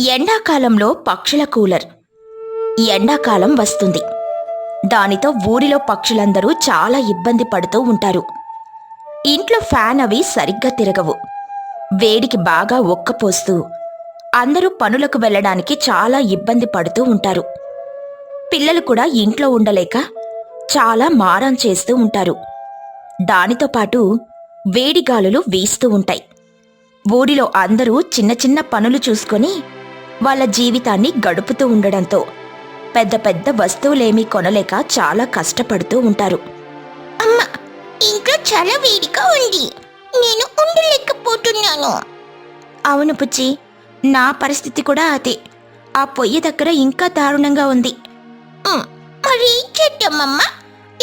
ఎండాకాలంలో పక్షుల కూలర్. ఎండాకాలం వస్తుంది. దానితో ఊరిలో పక్షులందరూ చాలా ఇబ్బంది పడుతూ ఉంటారు. ఇంట్లో ఫ్యాన్ అవి సరిగ్గా తిరగవు. వేడికి బాగా ఒక్కపోస్తూ అందరూ పనులకు వెళ్ళడానికి చాలా ఇబ్బంది పడుతూ ఉంటారు. పిల్లలు కూడా ఇంట్లో ఉండలేక చాలా మారం చేస్తూ ఉంటారు. దానితో పాటు వేడిగాలులు వీస్తూ ఉంటాయి. ఊరిలో అందరూ చిన్న చిన్న పనులు చూసుకొని వాళ్ళ జీవితాన్ని గడుపుతూ ఉండడంతో పెద్ద పెద్ద వస్తువులేమీ కొనలేక చాలా కష్టపడుతూ ఉంటారు. అమ్మ ఇంట్లో చాలా వేడిగా ఉంది. నేను ఉండలేకపోతున్నాను. అవును పుచ్చి నా పరిస్థితి కూడా అదే. ఆ పొయ్యి దగ్గర ఇంకా దారుణంగా ఉంది. మరి ఏం చేద్దామమ్మా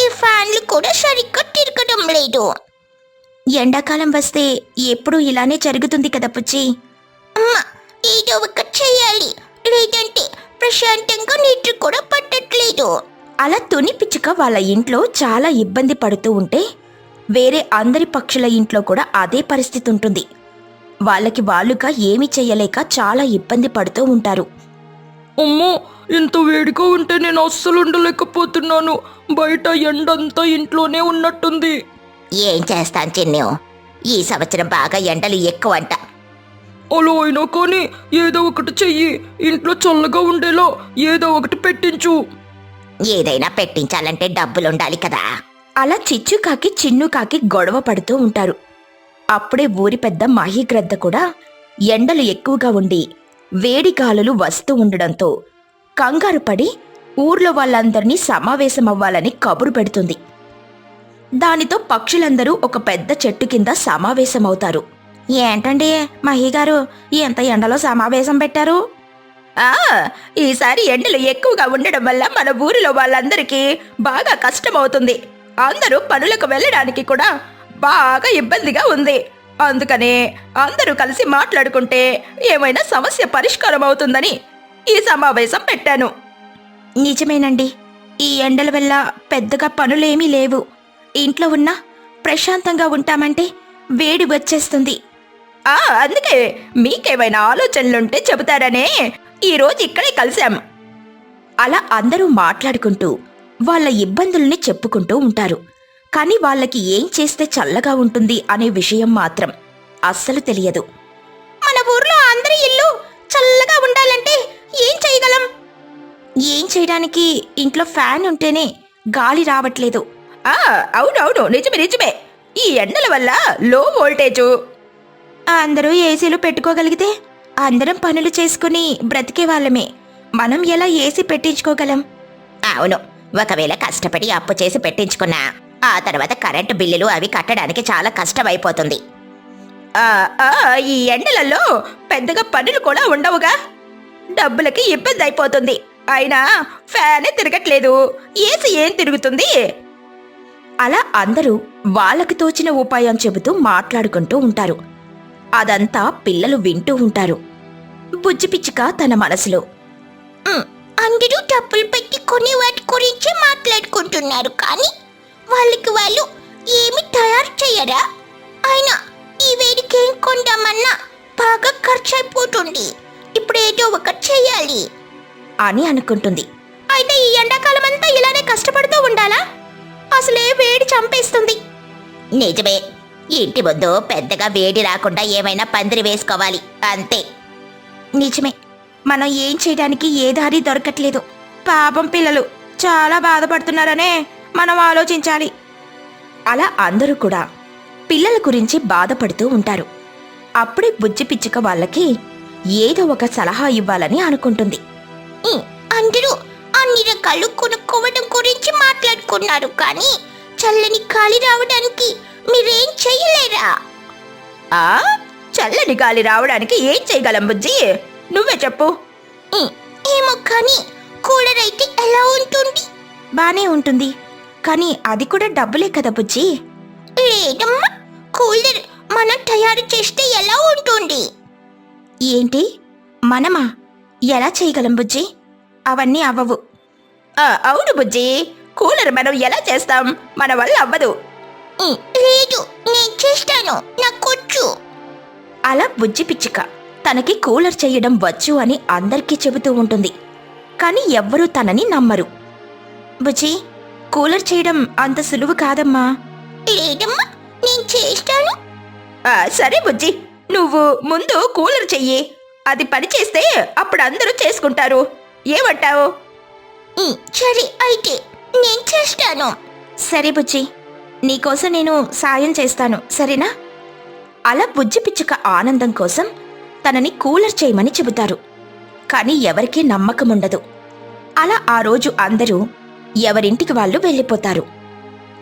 ఈ ఫ్యాన్లు కూడా సరిగ్గా తిరగడం లేదు. ఎండాకాలం వస్తే ఎప్పుడూ ఇలానే జరుగుతుంది కదా పుచ్చి అమ్మ ఏదో ఒకటి చేయాలి. లేదంటే ప్రశాంతంగా నిద్ర కూడా పట్టట్లేదు. అలా తుని పిచ్చుక వాళ్ళ ఇంట్లో చాలా ఇబ్బంది పడుతూ ఉంటే వేరే అందరి పక్షుల ఇంట్లో కూడా అదే పరిస్థితి ఉంటుంది. వాళ్ళకి వాళ్ళుగా ఏమీ చెయ్యలేక చాలా ఇబ్బంది పడుతూ ఉంటారు. అమ్మో ఇంత వేడిగా ఉంటే నేను అస్సలు ఉండలేకపోతున్నాను. బయట ఎండంతా ఇంట్లోనే ఉన్నట్టుంది. ఏం చేస్తాను చిన్ను? ఈ సంవత్సరం బాగా ఎండలు ఎక్కువంట. అలా అయినా కానీ ఏదో ఒకటి చెయ్యి ఇంట్లో చల్లగా ఉండేలా ఏదో ఒకటి పెట్టించు. ఏదైనా పెట్టించాలంటే డబ్బులు ఉండాలి కదా. అలా చిచ్చుకాకి చిన్నుకాకి గొడవ పడుతూ ఉంటారు. అప్పుడే ఊరి పెద్ద మహిగ్రద్ద కూడా ఎండలు ఎక్కువగా ఉండి వేడి గాలులు వస్తూ ఉండడంతో కంగారు పడి ఊర్లో వాళ్ళందరినీ సమావేశమవ్వాలని కబురు పెడుతుంది. దానితో పక్షులందరూ ఒక పెద్ద చెట్టు కింద సమావేశమవుతారు. ఏంటండి మహిగారు ఎంత ఎండలో సమావేశం పెట్టారు? ఆ ఈసారి ఎండలు ఎక్కువగా ఉండడం వల్ల మన ఊరిలో వాళ్ళందరికీ బాగా కష్టమవుతుంది. అందరూ పనులకు వెళ్ళడానికి కూడా బాగా ఇబ్బందిగా ఉంది. అందుకనే అందరూ కలిసి మాట్లాడుకుంటే ఏమైనా సమస్య పరిష్కారం అవుతుందని ఈ సమావేశం పెట్టాను. నిజమేనండి. ఈ ఎండల వల్ల పెద్దగా పనులేమీ లేవు. ఇంట్లో ఉన్నా ప్రశాంతంగా ఉంటామంటే వేడి వచ్చేస్తుంది. ఆ అందుకే మీకేమైనా ఆలోచనలుంటే చెబుతారనే. ఈరోజు ఇక్కడే కలిశాం. అలా అందరూ మాట్లాడుకుంటూ వాళ్ళ ఇబ్బందుల్ని చెప్పుకుంటూ ఉంటారు. కానీ వాళ్ళకి ఏం చేస్తే చల్లగా ఉంటుంది అనే విషయం మాత్రం అస్సలు తెలియదు. మన ఊర్లో అందరి ఇల్లు చల్లగా ఉండాలంటే ఏం చేయగలం? ఏం చేయడానికి ఇంట్లో ఫ్యాన్ ఉంటేనే గాలి రావట్లేదు. అవునవును నిజమే నిజమే. ఈ ఎండల వల్ల లో వోల్టేజు అందరూ ఏసీలు పెట్టుకోగలిగితే అందరం పనులు చేసుకుని బ్రతికే వాళ్ళమే. మనం ఎలా ఏసీ పెట్టించుకోగలం? అవును. ఒకవేళ కష్టపడి అప్పు చేసి పెట్టించుకున్నా ఆ తర్వాత కరెంటు బిల్లులు అవి కట్టడానికి చాలా కష్టమైపోతుంది. ఆ, ఆ, ఈ ఎండలలో పెద్దగా పనులు కూడా ఉండవుగా. డబ్బులకి ఇబ్బంది అయిపోతుంది. అయినా ఫ్యానే తిరగట్లేదు. ఏసీ ఏం తిరుగుతుంది? అలా అందరూ వాళ్ళకి తోచిన ఉపాయం చెబుతూ మాట్లాడుకుంటూ ఉంటారు. అదంతా పిల్లలు వింటూ ఉంటారు. బుజ్జిపిచ్చిక తన మనసులో అందరూ డబ్బులు పెట్టి కొని వాటి గురించి మాట్లాడుకుంటున్నారు కానీ వాళ్ళకి వాళ్ళు ఏమి తయారు చేయరా? అయినా ఈ వేడికి ఏం కొందామన్నా బాగా ఖర్చు అయిపోతుంది ఇప్పుడు ఏదో ఒకటి చేయాలి. అని అనుకుంటుంది. అయితే ఈ ఎండాకాలం అంతా ఇలానే కష్టపడుతూ ఉండాలా? అసలే వేడి చంపేస్తుంది. నిజమే ఇంటి ముందు పెద్దగా వేడి రాకుండా ఏమైనా పందిరి వేసుకోవాలి అంతే. నిజమే మనం ఏం చేయడానికి ఏ దారి దొరకట్లేదు. పాపం పిల్లలు చాలా బాధపడుతున్నారనే మనం ఆలోచించాలి. అలా అందరూ కూడా పిల్లల గురించి బాధపడుతూ ఉంటారు. అప్పుడే బుజ్జి పిచ్చుక వాళ్ళకి ఏదో ఒక సలహా ఇవ్వాలని అనుకుంటుంది. ఉమ్, అందరూ అన్ని రకాలు కొనుక్కోవడం గురించి మాట్లాడుకున్నారు కానీ చల్లని గాలి రావడానికి మీరేం చెయ్యలేరా ఆ? చల్లని గాలి రావడానికి ఏం చేయగలం బుజ్జి? నువ్వే చెప్పు. ఏమో కానీ కూలర్ అయితే ఎలా ఉంటుంది? బానే ఉంటుంది కానీ అది కూడా డబ్బులే కదా బుజ్జి? లేదమ్మా కూలర్ మనం తయారు చేస్తే ఎలా ఉంటుంది? ఏంటి? మనమా? ఎలా చేయగలం బుజ్జి? అవన్నీ అవ్వవు. అవును బుజ్జి. కూలర్ మనం ఎలా చేస్తాం? మన వల్ల అవ్వదు. లేదు నేను చేస్తాను. నాకొచ్చు అలా బుజ్జి పిచ్చుక. తనకి కూలర్ చేయడం వచ్చు అని అందరికీ చెబుతూ ఉంటుంది. కానీ ఎవ్వరూ తనని నమ్మరు. బుజ్జి కూలర్ చేయడం అంత సులువు కాదమ్మా. లేదమ్మా నేను చేస్తాను. సరే బుజ్జి. నువ్వు ముందు కూలర్ చెయ్యి. అది పని చేస్తే అప్పుడు అందరూ చేసుకుంటారు. ఏమంటావు? సరే అయితే నేను చేస్తాను. సరే బుజ్జి నీకోసం నేను సాయం చేస్తాను సరేనా? అలా బుజ్జి పిచ్చుక ఆనందం కోసం తనని కూలర్ చేయమని చెబుతారు. కానీ ఎవరికీ నమ్మకం ఉండదు. అలా ఆ రోజు అందరూ ఎవరింటికి వాళ్ళు వెళ్ళిపోతారు.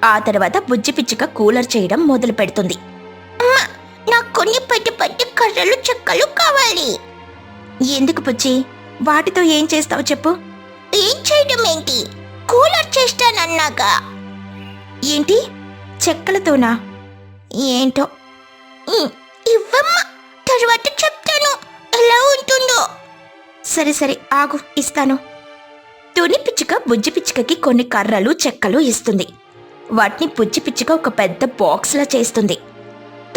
ఆ తర్వాత బుజ్జి పిచ్చుక కూలర్ చేయడం మొదలు పెడుతుంది. అమ్మా నాకు కొన్ని పెద్ద పెద్ద కర్రలు చెక్కలు కావాలి. ఎందుకు బుజ్జి? వాటితో ఏం చేస్తావు చెప్పు. ఏం చేయడం ఏంటి? కూలర్ చేస్తానన్నాగా ఏంటి? చెక్కలతోనా? ఏంటో? ఉమ్, ఇవ్వమ్మా తర్వాత చెప్తాను. ఎలా ఉంటుందో. సరే సరే ఆగు ఇస్తాను. తుని పిచ్చుక బుజ్జి పిచ్చుకకి కొన్ని కర్రలు చెక్కలు ఇస్తుంది. వాటిని బుజ్జి పిచ్చుక ఒక పెద్ద బాక్స్లా చేస్తుంది.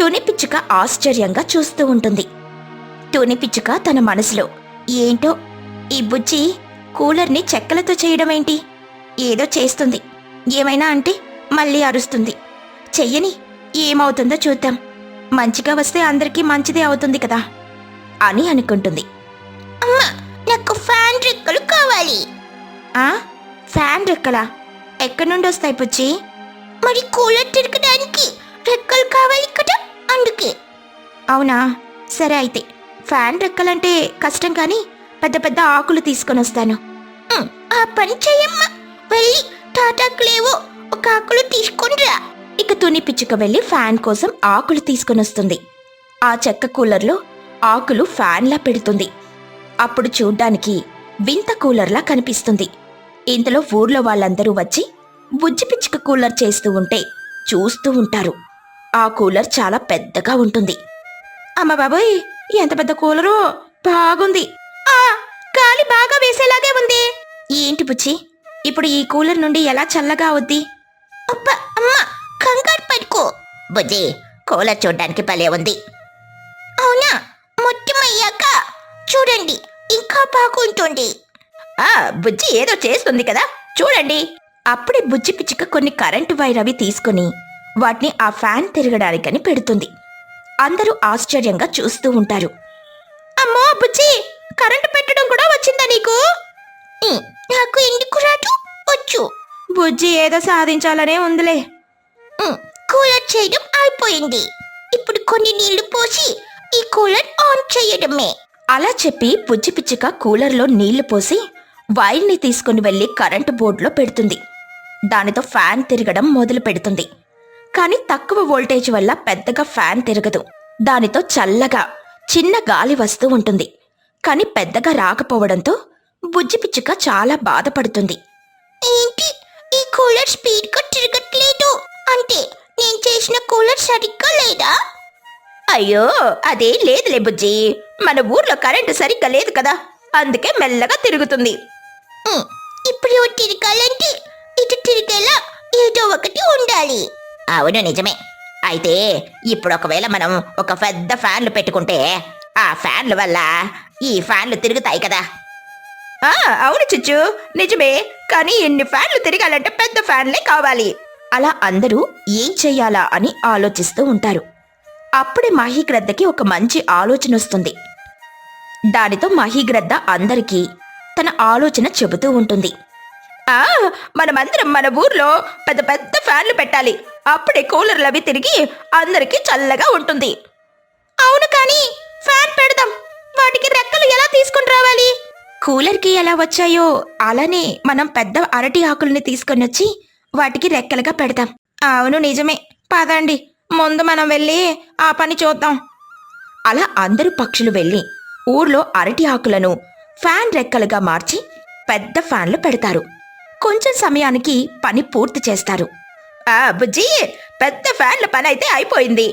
తుని పిచ్చుక ఆశ్చర్యంగా చూస్తూ ఉంటుంది. తుని పిచ్చుక తన మనసులో ఏంటో ఈ బుజ్జి కూలర్ని చెక్కలతో చేయడం ఏంటి ఏదో చేస్తుంది. ఏమైనా అంటే మళ్ళీ అరుస్తుంది. చెయ్యని ఏమవుతుందో చూద్దాం. మంచిగా వస్తే అందరికీ మంచిదే అవుతుంది కదా? అని అనుకుంటుంది. అమ్మా నాకు ఫ్యాన్ రెక్కలు కావాలి. ఆ? ఫ్యాన్ రెక్కలా? ఎక్కడి నుండి వస్తాయి పుచ్చి మరి కూలర్ తిరగడానికి రెక్కలు కావాలి కదా అందుకే. అవునా? సరే అయితే. ఫ్యాన్ రెక్కలంటే కష్టం కానీ పెద్ద పెద్ద ఆకులు తీసుకొని వస్తాను. ఆ పని చెయ్యమ్మా వెళ్ళి తాటాకులేవో ఒక ఆకులు తీసుకొని రా. ఇక తుని పిచ్చుక వెళ్ళి ఫ్యాన్ కోసం ఆకులు తీసుకొని వస్తుంది. ఆ చెక్క కూలర్లో ఆకులు ఫ్యాన్లా పెడుతుంది. అప్పుడు చూడ్డానికి వింత కూలర్లా కనిపిస్తుంది. ఇంతలో ఊర్లో వాళ్ళందరూ వచ్చి బుజ్జి పిచ్చుక కూలర్ చేస్తూ ఉంటే చూస్తూ ఉంటారు. ఆ కూలర్ చాలా పెద్దగా ఉంటుంది. అమ్మ బాబోయ్ ఎంత పెద్ద కూలరు! బాగుంది. గాలి బాగా వేసేలాగే ఉంది. ఏంటి బుచ్చి ఇప్పుడు ఈ కూలర్ నుండి ఎలా చల్లగా అవుద్ది? అబ్బా అమ్మా కంగారు పడుకో. బుజ్జి కూలర్ చూడ్డానికి భలే ఉంది. అవునా? మొత్తం అయ్యాక చూడండి ఇంకా బాగుంటుంది. ఆ బుజ్జి ఏదో చేస్తుంది కదా. చూడండి. అప్పుడే బుజ్జి పిచ్చుక కొన్ని కరెంటు వైర్ అవి తీసుకుని వాటిని ఆ ఫ్యాన్ తిరగడానికని పెడుతుంది. అందరూ ఆశ్చర్యంగా చూస్తూ ఉంటారు. అమ్మో బుజ్జి! కరెంటు పెట్టడం కూడా వచ్చిందా నీకు? నాకు ఎందుకు రాదు? వచ్చు. బుజ్జి ఏదో సాధించాలనే ఉందిలే. కూలర్ చేయడం అయిపోయింది. ఇప్పుడు కొన్ని నీళ్ళు పోసి ఈ కూలర్ ఆన్ చేయడమే. అలా చెప్పి బుజ్జి పిచ్చుక కూలర్లో నీళ్ళు పోసి వైర్ని తీసుకుని వెళ్ళి కరెంటు బోర్డులో పెడుతుంది. దానితో ఫ్యాన్ తిరగడం మొదలు పెడుతుంది. కానీ తక్కువ వోల్టేజ్ వల్ల పెద్దగా ఫ్యాన్ తిరగదు. దానితో చల్లగా చిన్న గాలి వస్తూ ఉంటుంది. కానీ పెద్దగా రాకపోవడంతో బుజ్జి పిచ్చుక చాలా బాధపడుతుంది. ఏంటి? ఈ కూలర్ స్పీడ్గా తిరగట్లేదు. అంటే నేను చేసిన కూలర్ సరిగ్గా లేదా? అయ్యో అదే లేదులే బుజ్జి. మన ఊర్లో కరెంటు సరిగ్గా లేదు కదా. అందుకే మెల్లగా తిరుగుతుంది. ఇప్పుడు తిరగాలంటే ఇటు తిరిగేలా ఏదో ఒకటి ఉండాలి. అవును నిజమే. అయితే ఇప్పుడు ఒకవేళ మనం ఒక పెద్ద ఫ్యాన్లు పెట్టుకుంటే ఆ ఫ్యాన్ల వల్ల ఈ ఫ్యాన్లు తిరుగుతాయి కదా. ఆ అవును చిచ్చు. నిజమే. కానీ ఎన్ని ఫ్యాన్లు తిరగాలంటే పెద్ద ఫ్యాన్లే కావాలి. అలా అందరూ ఏం చెయ్యాలా అని ఆలోచిస్తూ ఉంటారు. అప్పుడే మహీగ్రద్దకి ఒక మంచి ఆలోచన వస్తుంది. దానితో మహీగ్రద్ద అందరికీ తన ఆలోచన చెబుతూ ఉంటుంది. ఆ మనమందరం మన ఊర్లో పెద్ద పెద్ద ఫ్యాన్లు పెట్టాలి. అప్పుడే కూలర్లు అవి తిరిగి అందరికీ చల్లగా ఉంటుంది. అవును కానీ ఫ్యాన్ పెడదాం. వాటికి రెక్కలు ఎలా తీసుకుని రావాలి? కూలర్కి ఎలా వచ్చాయో అలానే మనం పెద్ద అరటి ఆకుల్ని తీసుకొని వచ్చి వాటికి రెక్కలుగా పెడతాం. అవును నిజమే. పదండి. ముందు మనం వెళ్ళి ఆ పని చూద్దాం. అలా అందరూ పక్షులు వెళ్ళి ఊర్లో అరటి ఆకులను ఫ్యాన్ రెక్కలుగా మార్చి పెద్ద ఫ్యాన్లు పెడతారు. కొంచెం సమయానికి పని పూర్తి చేస్తారు. ఆ బుజ్జి! పెద్ద ఫ్యాన్ల పని అయితే అయిపోయింది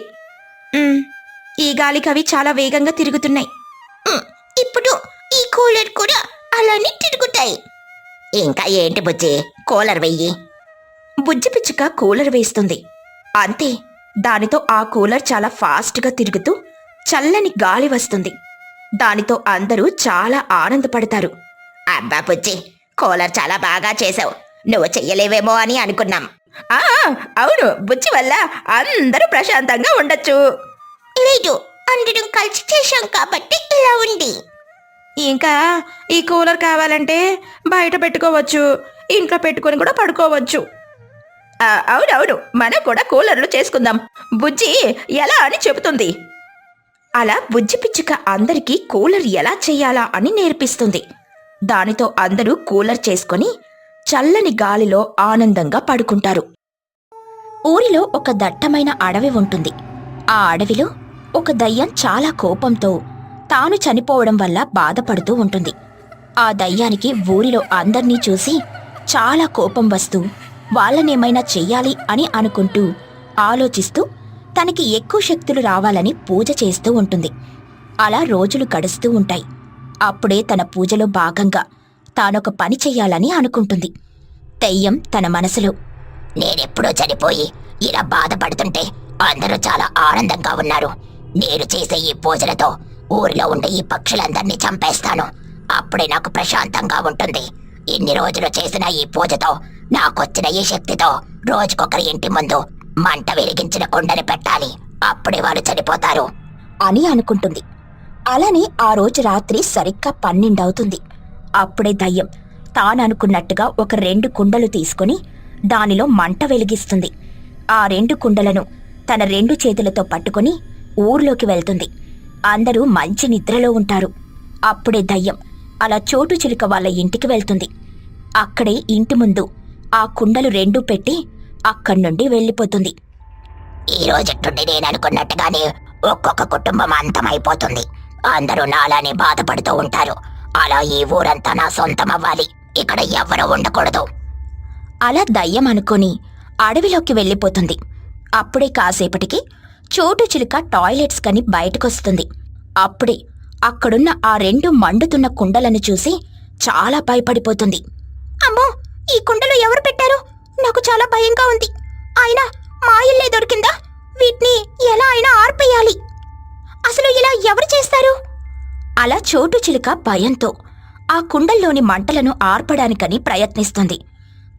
ఈ గాలికి అవి చాలా వేగంగా తిరుగుతున్నాయి. కూలర్ కూడా అలానే తిరుగుతాయి. ఇంకా ఏంటి బుజ్జి? కూలర్ వెయ్యి. బుజ్జి పిచ్చుక కూలర్ వేస్తుంది. అంతే దానితో ఆ కూలర్ చాలా ఫాస్ట్గా తిరుగుతూ చల్లని గాలి వస్తుంది. దానితో అందరూ చాలా ఆనందపడతారు. అబ్బా బుజ్జి కూలర్ చాలా బాగా చేసావు నువ్వు చెయ్యలేవేమో అని అనుకున్నాం. ఆ అవును బుజ్జి వల్ల అందరూ ప్రశాంతంగా ఉండొచ్చు. లేదు అందరం కలిసి చేశాం కాబట్టి ఇలా ఉంది. ఇంకా ఈ కూలర్ కావాలంటే బయట పెట్టుకోవచ్చు ఇంట్లో పెట్టుకొని కూడా పడుకోవచ్చు. అవునవును మనం కూడా కూలర్లు చేసుకుందాం. బుజ్జి ఎలా అని చెబుతుంది. అలా బుజ్జి పిచ్చుక అందరికీ కూలర్ ఎలా చేయాలా అని నేర్పిస్తుంది. దానితో అందరూ కూలర్ చేసుకొని చల్లని గాలిలో ఆనందంగా పడుకుంటారు. ఊరిలో ఒక దట్టమైన అడవి ఉంటుంది. ఆ అడవిలో ఒక దయ్యం చాలా కోపంతో తాను చనిపోవడం వల్ల బాధపడుతూ ఉంటుంది. ఆ దయ్యానికి ఊరిలో అందర్నీ చూసి చాలా కోపం వస్తూ వాళ్ళనేమైనా చెయ్యాలి అని అనుకుంటూ ఆలోచిస్తూ తనకి ఎక్కువ శక్తులు రావాలని పూజ చేస్తూ ఉంటుంది. అలా రోజులు గడుస్తూ ఉంటాయి. అప్పుడే తన పూజలో భాగంగా తానొక పని చెయ్యాలని అనుకుంటుంది. దయ్యం తన మనసులో నేనెప్పుడో చనిపోయి ఇలా బాధపడుతుంటే అందరూ చాలా ఆనందంగా ఉన్నారు. నేను చేసే ఈ పూజలతో ఊరిలో ఉండే ఈ పక్షులందరినీ చంపేస్తాను. అప్పుడే నాకు ప్రశాంతంగా ఉంటుంది. ఇన్ని రోజులు చేసిన ఈ పూజతో నాకొచ్చిన ఈ శక్తితో రోజుకొకరి ఇంటి ముందు మంట వెలిగించిన కుండని పెట్టాలి. అప్పుడే వాళ్ళు చనిపోతారు అని అనుకుంటుంది. అలానే ఆ రోజు రాత్రి సరిగ్గా పన్నెండవుతుంది. అప్పుడే దయ్యం తాననుకున్నట్టుగా ఒక రెండు కుండలు తీసుకుని దానిలో మంట వెలిగిస్తుంది. ఆ రెండు కుండలను తన రెండు చేతులతో పట్టుకుని ఊర్లోకి వెళ్తుంది. అందరూ మంచి నిద్రలో ఉంటారు. అప్పుడే దయ్యం అలా చోటు చిలుక వాళ్ళ ఇంటికి వెళ్తుంది. అక్కడే ఇంటి ముందు ఆ కుండలు రెండూ పెట్టి అక్కడి నుండి వెళ్ళిపోతుంది. ఈ రోజుట్టుండి నేను అనుకున్నట్టుగానే ఒక్కొక్క కుటుంబం అంతమైపోతుంది. అందరూ నాలానే బాధపడుతూ ఉంటారు. అలా ఈ ఊరంతా నా సొంతం అవ్వాలి ఇక్కడ ఎవ్వరూ ఉండకూడదు. అలా దయ్యం అనుకొని అడవిలోకి వెళ్ళిపోతుంది. అప్పుడే కాసేపటికి చోటు చిలుక టాయిలెట్స్ కని బయటకొస్తుంది. అప్పుడే అక్కడున్న ఆ రెండు మండుతున్న కుండలను చూసి చాలా భయపడిపోతుంది. అమ్మో! ఈ కుండలు ఎవరు పెట్టారు? నాకు చాలా భయంగా ఉంది. అయినా మా ఇల్లే దొరికిందా? వీటిని ఎలా అయినా ఆర్పేయాలి. అసలు ఇలా ఎవరు చేస్తారు? అలా చోటు చిలుక భయంతో ఆ కుండల్లోని మంటలను ఆర్పడానికని ప్రయత్నిస్తుంది.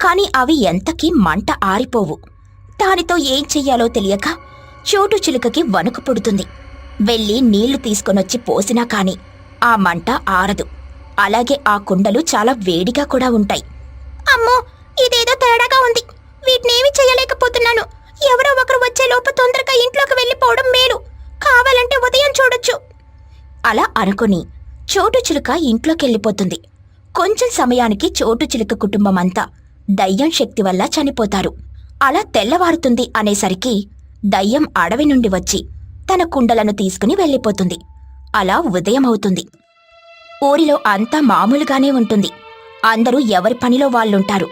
కాని అవి ఎంతకీ మంట ఆరిపోవు. దానితో ఏం చెయ్యాలో తెలియక చోటు చిలుకకి వణుకు పుడుతుంది. వెళ్ళి నీళ్ళు తీసుకొనొచ్చి పోసినా కాని ఆ మంట ఆరదు. అలాగే ఆ కుండలు చాలా వేడిగా కూడా ఉంటాయి. అమ్మో! ఇదేదో తేడాగా ఉంది. వీటినేమి చేయలేకపోతున్నాను. ఎవరో ఒకరు వచ్చే లోపు తొందరగా ఇంట్లోకి వెళ్ళిపోవడం మేలు. కావాలంటే ఉదయం చూడొచ్చు. అలా అనుకుని చోటు చిలుక ఇంట్లోకెళ్ళిపోతుంది. కొంచెం సమయానికి చోటు చిలుక కుటుంబం అంతా దయ్యం శక్తి వల్ల చనిపోతారు. అలా తెల్లవారుతుంది అనేసరికి దయ్యం అడవి నుండి వచ్చి తన కుండలను తీసుకుని వెళ్ళిపోతుంది. అలా ఉదయం అవుతుంది ఊరిలో అంతా మామూలుగానే ఉంటుంది. అందరూ ఎవరి పనిలో వాళ్ళుంటారు.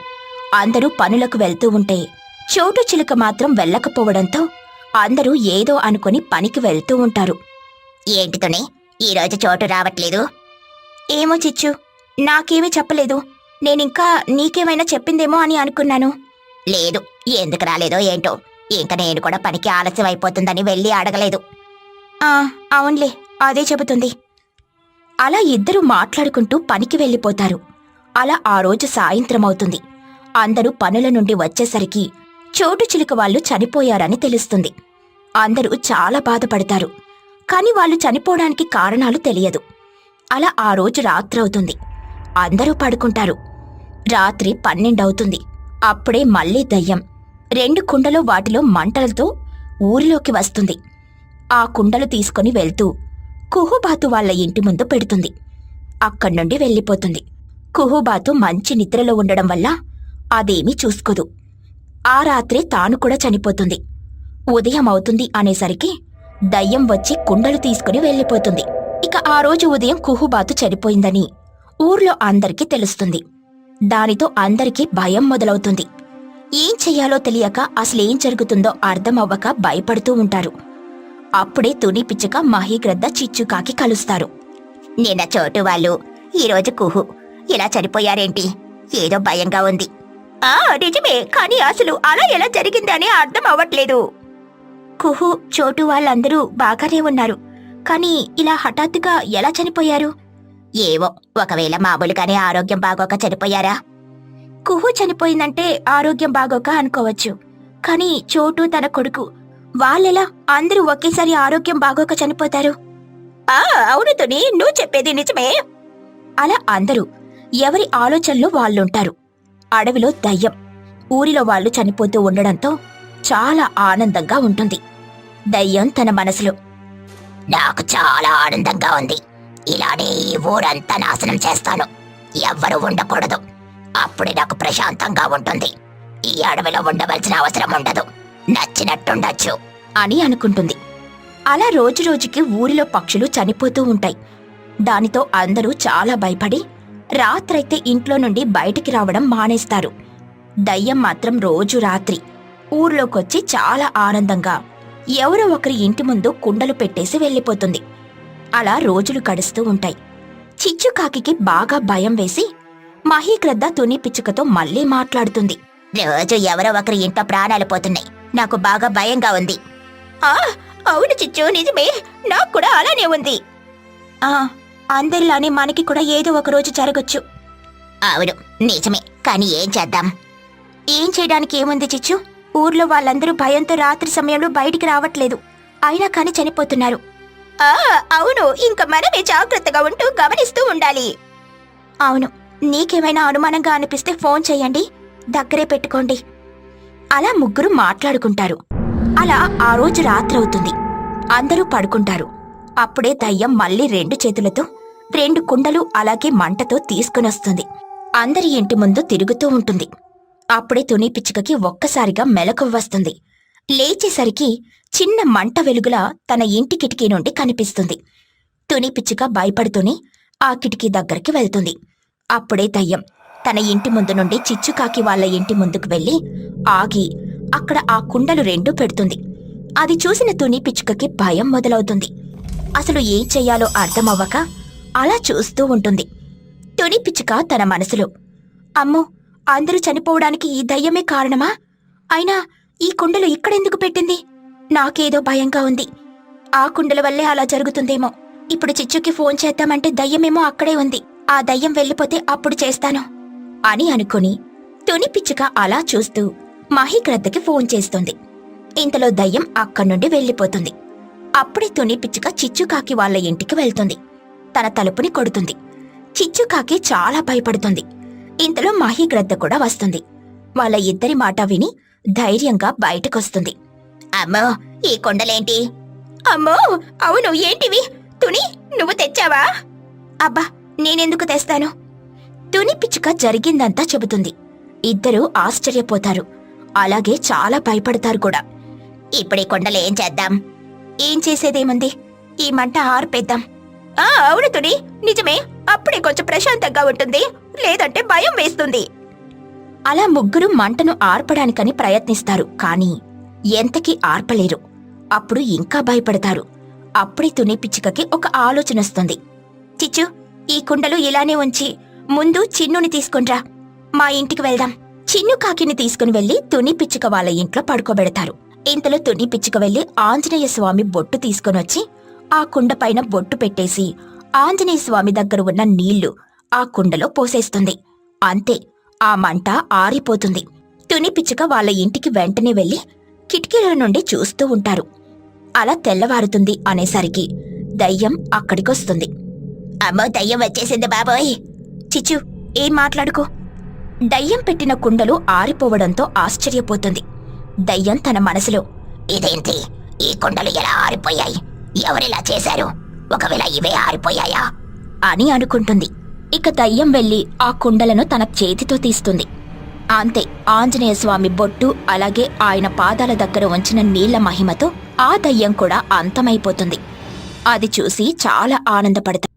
అందరూ పనులకు వెళ్తూ ఉంటే చోటు చిలుక మాత్రం వెళ్ళకపోవడంతో అందరూ ఏదో అనుకుని పనికి వెళ్తూ ఉంటారు. ఏంటితోనే ఈ రోజు చోటు రావట్లేదు. ఏమో చిచ్చు నాకేమీ చెప్పలేదు. నేనింకా నీకేమైనా చెప్పిందేమో అని అనుకున్నాను. లేదు ఎందుకు రాలేదో ఏంటో. ఇంకా నేను కూడా పనికి ఆలస్యం అయిపోతుందని వెళ్ళి అడగలేదు. ఆ అవునులే అదే చెబుతుంది. అలా ఇద్దరు మాట్లాడుకుంటూ పనికి వెళ్ళిపోతారు. అలా ఆ రోజు సాయంత్రం అవుతుంది అందరూ పనుల నుండి వచ్చేసరికి చోటు చిలుక వాళ్ళు చనిపోయారని తెలుస్తుంది. అందరూ చాలా బాధపడతారు. కాని వాళ్ళు చనిపోవడానికి కారణాలు తెలియదు. అలా ఆ రోజు రాత్రవుతుంది. అందరూ పడుకుంటారు. రాత్రి పన్నెండవుతుంది. అప్పుడే మళ్ళీ దయ్యం రెండు కుండలు వాటిలో మంటలతో ఊరిలోకి వస్తుంది. ఆ కుండలు తీసుకొని వెళ్తూ కుహుబాతు వాళ్ళ ఇంటి ముందు పెడుతుంది. అక్కడి నుండి వెళ్ళిపోతుంది. కుహుబాతు మంచి నిద్రలో ఉండడం వల్ల అదేమీ చూసుకోదు. ఆ రాత్రి తాను కూడా చనిపోతుంది. ఉదయం అవుతుంది అనేసరికి దయ్యం వచ్చి కుండలు తీసుకుని వెళ్ళిపోతుంది. ఇక ఆ రోజు ఉదయం కుహుబాతు చనిపోయిందని ఊర్లో అందరికీ తెలుస్తుంది. దానితో అందరికీ భయం మొదలవుతుంది. ఏం చెయ్యాలో తెలియక అసలేం జరుగుతుందో అర్థం అవ్వక భయపడుతూ ఉంటారు. అప్పుడే తుని పిచ్చుక మహీగ్రద్ద చిచ్చుకాకి కలుస్తారు. నిన్న చోటు వాళ్ళు ఈరోజు కుహు. ఇలా చనిపోయారేంటి? ఏదో భయంగా ఉంది. ఆ నిజమే కానీ అసలు అలా ఎలా జరిగిందని అర్థం అవ్వట్లేదు. కుహు చోటు వాళ్ళందరూ బాగానే ఉన్నారు. కానీ ఇలా హఠాత్తుగా ఎలా చనిపోయారు? ఏవో ఒకవేళ మామూలుగానే ఆరోగ్యం బాగోక చనిపోయారా? కుహు చనిపోయిందంటే ఆరోగ్యం బాగోక అనుకోవచ్చు. కానీ చోటు తన కొడుకు. వాళ్ళెలా? అందరూ ఒకేసారి ఆరోగ్యం బాగోక చనిపోతారు. ఆ అవును తుని నువ్వు చెప్పేది నిజమే. అలా అందరూ ఎవరి ఆలోచనలు వాళ్ళుంటారు. అడవిలో దయ్యం. ఊరిలో వాళ్ళు చనిపోతూ ఉండడంతో చాలా ఆనందంగా ఉంటుంది. దయ్యం తన మనసులో నాకు చాలా ఆనందంగా ఉంది. ఇలానే ఈ ఊరంతా నాశనం చేస్తాను. ఎవ్వరూ ఉండకూడదు. అప్పుడే నాకు ప్రశాంతంగా ఉంటుంది. ఈ అడవిలో ఉండవలసిన అవసరం ఉండదు. నచ్చినట్టుండొచ్చు. అని అనుకుంటుంది. అలా రోజురోజుకి ఊరిలో పక్షులు చనిపోతూ ఉంటాయి. దానితో అందరూ చాలా భయపడి రాత్రైతే ఇంట్లో నుండి బయటికి రావడం మానేస్తారు. దయ్యం మాత్రం రోజు రాత్రి ఊర్లోకొచ్చి చాలా ఆనందంగా ఎవరో ఒకరి ఇంటి ముందు కుండలు పెట్టేసి వెళ్ళిపోతుంది. అలా రోజులు గడుస్తూ ఉంటాయి. చిచ్చుకాకి బాగా భయం వేసి మహీక్రద్ద తుని పిచ్చుకతో మళ్ళీ మాట్లాడుతుంది. రోజు ఎవరో ఒకరి ఇంట్లో ప్రాణాలు పోతున్నాయి. నాకు బాగా భయంగా ఉంది. ఆ అవును చిచ్చు నిజమే. నాకు కూడా అలానే ఉంది. ఆ అందరిలానే మనకి కూడా ఏదో ఒక రోజు జరగచ్చు. అవును నిజమే. కానీ ఏం చేద్దాం? ఏం చేయడానికి ఏముంది చిచ్చు? ఊర్లో వాళ్ళందరూ భయంతో రాత్రి సమయంలో బయటికి రావట్లేదు. అయినా కానీ చనిపోతున్నారు. ఆ అవును. ఇంకా మనమే జాగ్రత్తగా ఉంటూ గమనిస్తూ ఉండాలి. అవును. నీకేమైనా అనుమానంగా అనిపిస్తే ఫోన్ చేయండి. దగ్గరే పెట్టుకోండి. అలా ముగ్గురు మాట్లాడుకుంటారు. అలా ఆ రోజు రాత్రవుతుంది అందరూ పడుకుంటారు. అప్పుడే దయ్యం మళ్ళీ రెండు చేతులతో రెండు కుండలు అలాగే మంటతో తీసుకునొస్తుంది. అందరి ఇంటి ముందు తిరుగుతూ ఉంటుంది. అప్పుడే తుని పిచ్చుకకి ఒక్కసారిగా మెలకువ వస్తుంది. లేచేసరికి చిన్న మంట వెలుగులా తన ఇంటి కిటికీ నుండి కనిపిస్తుంది. తుని పిచ్చుక భయపడుతూనే ఆ కిటికీ దగ్గరికి వెళ్తుంది. అప్పుడే దయ్యం తన ఇంటి ముందు నుండి చిచ్చుకాకి వాళ్ళ ఇంటి ముందుకు వెళ్ళి ఆగి అక్కడ ఆ కుండలు రెండూ పెడుతుంది. అది చూసిన తుని పిచ్చుకకి భయం మొదలవుతుంది. అసలు ఏం చెయ్యాలో అర్థమవ్వక అలా చూస్తూ ఉంటుంది. తుని పిచ్చుక తన మనసులో అమ్మో అందరూ చనిపోవడానికి ఈ దయ్యమే కారణమా? అయినా ఈ కుండలు ఇక్కడెందుకు పెట్టింది? నాకేదో భయంగా ఉంది. ఆ కుండల వల్లే అలా జరుగుతుందేమో. ఇప్పుడు చిచ్చుకి ఫోన్ చేద్దామంటే దయ్యమేమో అక్కడే ఉంది. ఆ దయ్యం వెళ్ళిపోతే అప్పుడు చేస్తాను అని అనుకుని తుని పిచ్చుక అలా చూస్తూ మహిగ్రద్దకి ఫోన్ చేస్తుంది. ఇంతలో దయ్యం అక్కడి నుండి వెళ్ళిపోతుంది. అప్పుడే తుని పిచ్చుక చిచ్చుకాకి వాళ్ళ ఇంటికి వెళ్తుంది. తన తలుపుని కొడుతుంది. చిచ్చుకాకి చాలా భయపడుతుంది. ఇంతలో మహిగ్రద్ద కూడా వస్తుంది. వాళ్ళ ఇద్దరి మాట విని ధైర్యంగా బయటకొస్తుంది. అమ్మో ఈ కొండలేంటి? అమ్మో అవును ఏంటివి? తుని నువ్వు తెచ్చావా? అబ్బా నేనెందుకు తెస్తాను? తుని పిచ్చుక జరిగిందంతా చెబుతుంది. ఇద్దరూ ఆశ్చర్యపోతారు. అలాగే చాలా భయపడతారు కూడా. ఇప్పుడీ కొండలేం ఏం చేద్దాం? ఏం చేసేదేముంది? ఈ మంట ఆర్పేద్దాం. ఆ అవును తుని. నిజమే. అప్పుడే కొంచెం ప్రశాంతంగా ఉంటుంది. లేదంటే భయం వేస్తుంది. అలా ముగ్గురు మంటను ఆర్పడానికని ప్రయత్నిస్తారు. కానీ ఎంతకీ ఆర్పలేరు. అప్పుడు ఇంకా భయపడతారు. అప్పుడే తుని పిచ్చుకకి ఒక ఆలోచనొస్తుంది. చిచ్చు ఈ కుండలు ఇలానే ఉంచి ముందు చిన్నుని తీసుకునిరా. మా ఇంటికి వెళ్దాం. చిన్ను కాకిని తీసుకుని వెళ్ళి తుని పిచ్చుక వాళ్ళ ఇంట్లో పడుకోబెడతారు. ఇంతలో తుని పిచ్చుక వెళ్ళి ఆంజనేయ స్వామి బొట్టు తీసుకునొచ్చి ఆ కుండ పైన బొట్టు పెట్టేసి ఆంజనేయ స్వామి దగ్గర ఉన్న నీళ్ళు ఆ కుండలో పోసేస్తుంది. అంతే ఆ మంట ఆరిపోతుంది. తుని పిచ్చుక వాళ్ళ ఇంటికి వెంటనే వెళ్ళి కిటికీల నుండి చూస్తూ ఉంటారు. అలా తెల్లవారుతుంది అనేసరికి దయ్యం అక్కడికొస్తుంది. అమ్మో దయ్యం వచ్చేసింది బాబోయ్. చిచ్చు ఏం మాట్లాడుకో. దయ్యం పెట్టిన కుండలు ఆరిపోవడంతో ఆశ్చర్యపోతుంది. దయ్యం తన మనసులో ఇదేంటి? ఈ కుండలు ఎలా ఆరిపోయాయి? ఎవరిలా చేశారు? ఒకవేళ ఇవే ఆరిపోయాయా? అని అనుకుంటుంది. ఇక దయ్యం వెళ్ళి ఆ కుండలను తన చేతితో తీస్తుంది. అంతే ఆంజనేయ స్వామి బొట్టు అలాగే ఆయన పాదాల దగ్గర ఉంచిన నీళ్ళ మహిమతో ఆ దయ్యం కూడా అంతమైపోతుంది. అది చూసి చాలా ఆనందపడతాడు